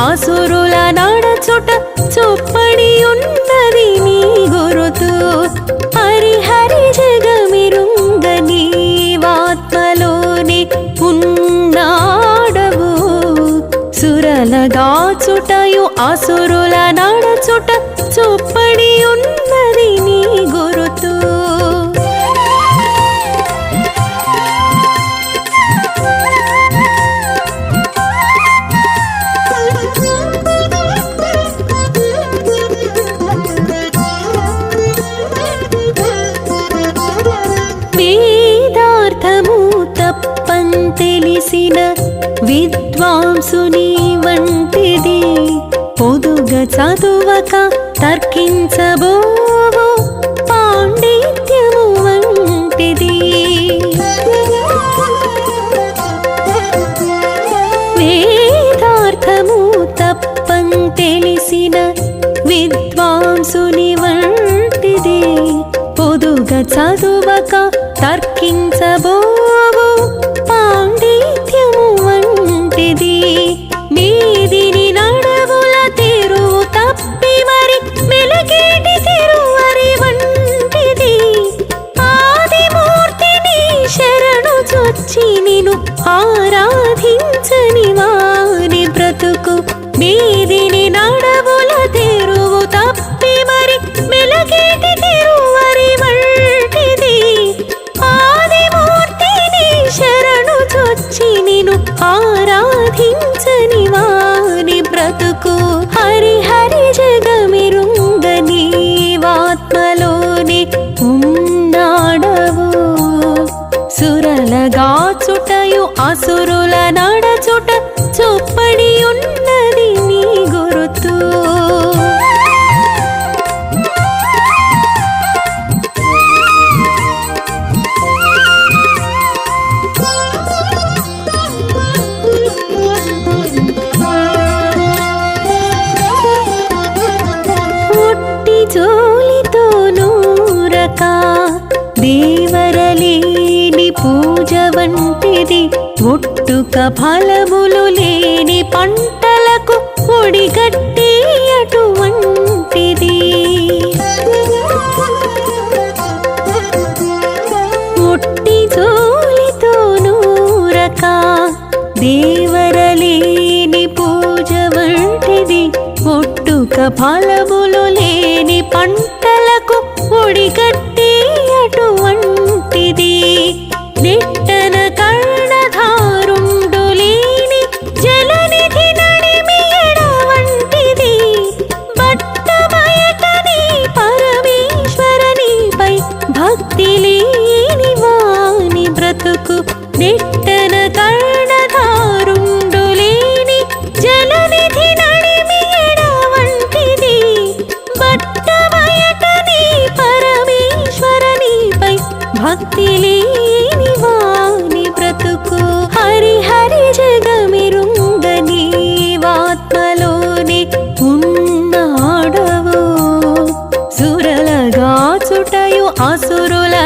అసురుల నడచుట చొప్పడి ఉన్నది నీ గురుతు. హరిహరి జగమిరుంగ వాత్మలోని ఉన్నాడవు. సురలగా చుటయు అసురుల నడచుట విద్వాంసుని వంటిది. పొదుగ చదువక తర్కించబోవు పాండిత్యము వంటిది. వేదార్థము తప్పం తెలిసిన విద్వాంసుని వంటిది. పొదుగ చదువక తర్కించబో బ్రతుకు మీదిని నడవుల తెరువు తప్పి మరి మెలకేటి తెరువరి వంటిది. ఆదిమూర్తిని శరణు చొచ్చి నిను ఆరాధించని వాని బ్రతుకు హరి హరి జగమిరుంగ వాత్మలోని ఉన్నాడవు. సురలగా చుటయు అసురు వంటిది ఒట్టుక ఫలములు లేని పంటలకు పొడిగట్టి అటువంటిది. ఒట్టి జోలితో నూరక దేవరలేని పూజ వంటిది. ఒట్టుక ఫలములు లేని పంట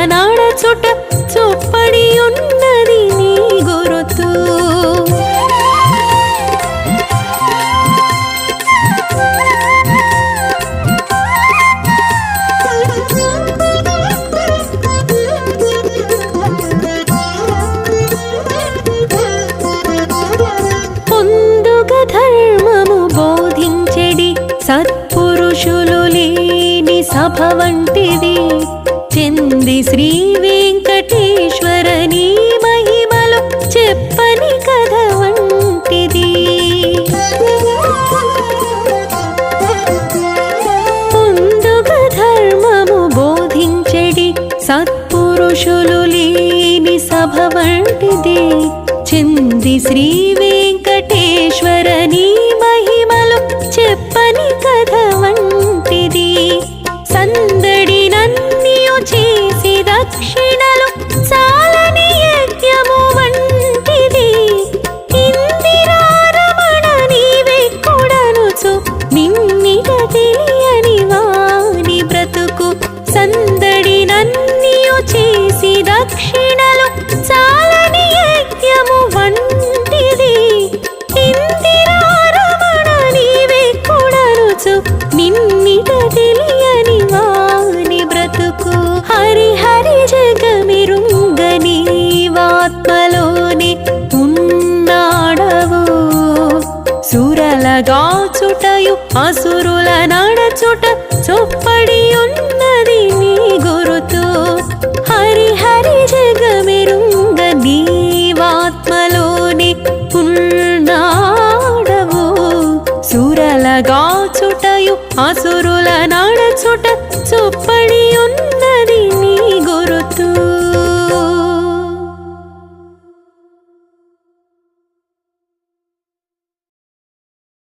అసురుల నడచుట చొప్పడి శ్రీ వెంకటేశ్వరని మహిమలు చెప్పని కథ వంటిది. ముందుగా ధర్మము బోధించడి సత్పురుషులు లేని సభ వంటిది. చెంది శ్రీ கைததிலே సురలగాచుటయు అసురుల నడచుట చొప్ప